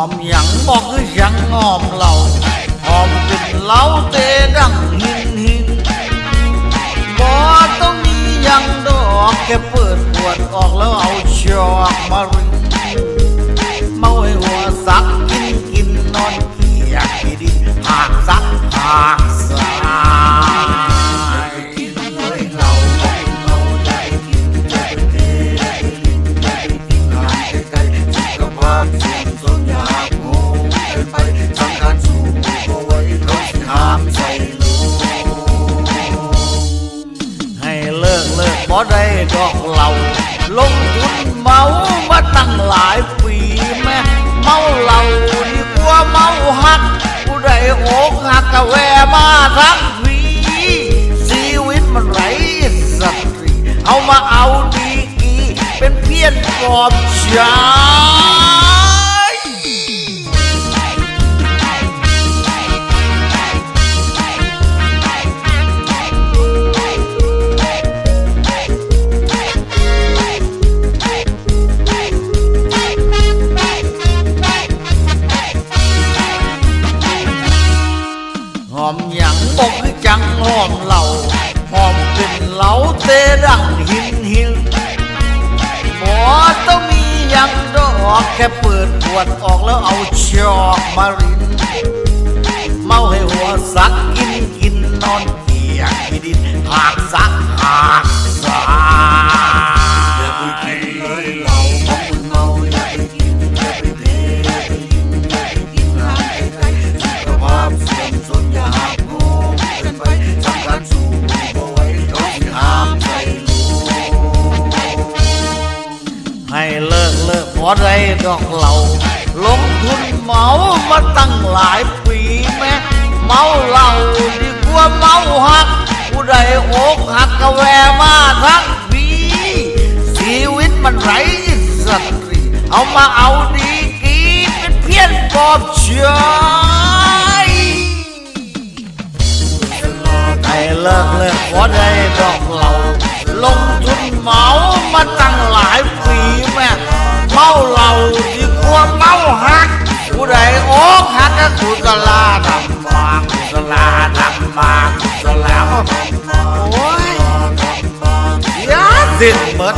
อมหยังบอกคือย่างงอมเราหอมจนเล้าเตดังหินหินบ่ต้องมีย่างดอกแค่ ได้ดอกเหล่า ลงทุนเมามาตั้งหลายปีแม่เมาเหล่าดีกว่าเมาหักผู้ใดอกหักกะแวมาทักวีชีวิตมันไรสตรีเอามาเอาดีกีเป็นเพี้ยนปลอบชา เพอได้ดอกเหล่าลงทุนเมามาตั้งหลายปีแม่เมาเหล้าดีกว่าเมาหักผู้ใดอกหักก็แวมาทักวีชีวิตมันไรสัตรีเอามาเอาดีกีเป็นเพี้ยนปอบใจให้เลิกเลิกพอได้ดอกเหล่าลงทุนเมามา ลาดำมากุศลาดำมากุศลาโอ้ยยาสิ้นหมด